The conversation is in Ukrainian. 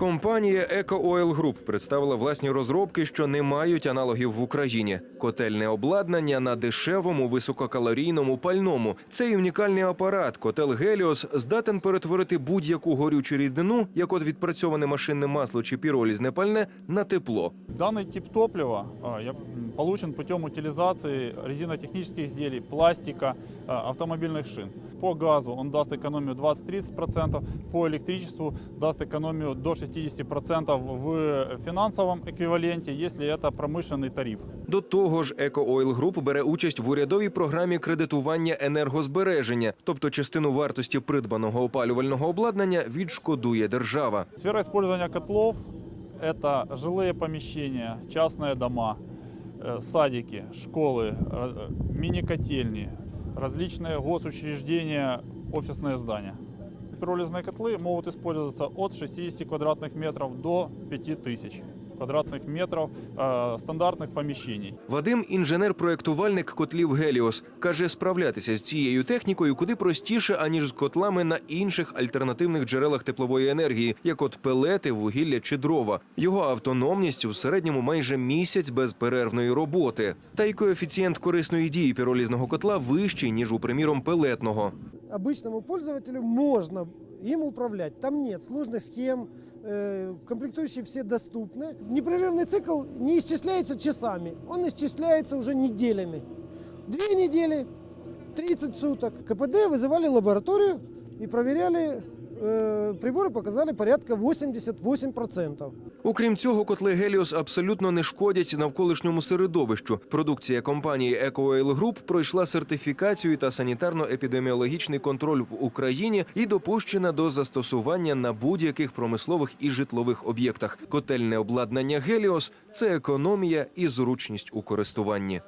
Компанія Eco Oil Group представила власні розробки, що не мають аналогів в Україні. Котельне обладнання на дешевому висококалорійному пальному. Цей унікальний апарат, котел Геліос, здатен перетворити будь-яку горючу рідину, як от відпрацьоване машинне масло чи піролізне пальне, на тепло. Данный тип топлива получен путем утилизации резинотехнических изделий, пластика, а, автомобильных шин. По газу он даст экономию 20-30%, по электричеству даст экономию до 60% в финансовом эквиваленте, если это промышленный тариф. До того ж, Eco Oil Group бере участь в урядовій програмі кредитування енергозбереження, тобто частину вартості придбаного опалювального обладнання відшкодує держава. Сфера использования котлов – это жилые помещения, частные дома, э, садики, школы, э, мини-котельни, различные госучреждения, офисные здания. Пиролизные котлы могут использоваться от 60 квадратных метров до 5000 квадратных метров э, стандартных помещений. Вадим, інженер-проєктувальник котлів Геліос, каже, справлятися з цією технікою куди простіше, аніж з котлами на інших альтернативних джерелах теплової енергії, як от пелети, вугілля чи дрова. Його автономність в середньому майже місяць безперервної роботи. Та й коефіцієнт корисної дії піролізного котла вищий ніж у приміром пелетного. обычному пользователю можно им управлять. Там нет сложных схем, э, комплектующие все доступны. Непрерывный цикл не исчисляется часами, он исчисляется уже неделями. Две недели, 30 суток. КПД вызывали лабораторию и проверяли, э, приборы показали порядка 88%. Окрім цього, котли Геліос абсолютно не шкодять навколишньому середовищу. Продукція компанії Eco Oil Group пройшла сертифікацію та санітарно-епідеміологічний контроль в Україні і допущена до застосування на будь-яких промислових і житлових об'єктах. Котельне обладнання Геліос це економія і зручність у користуванні.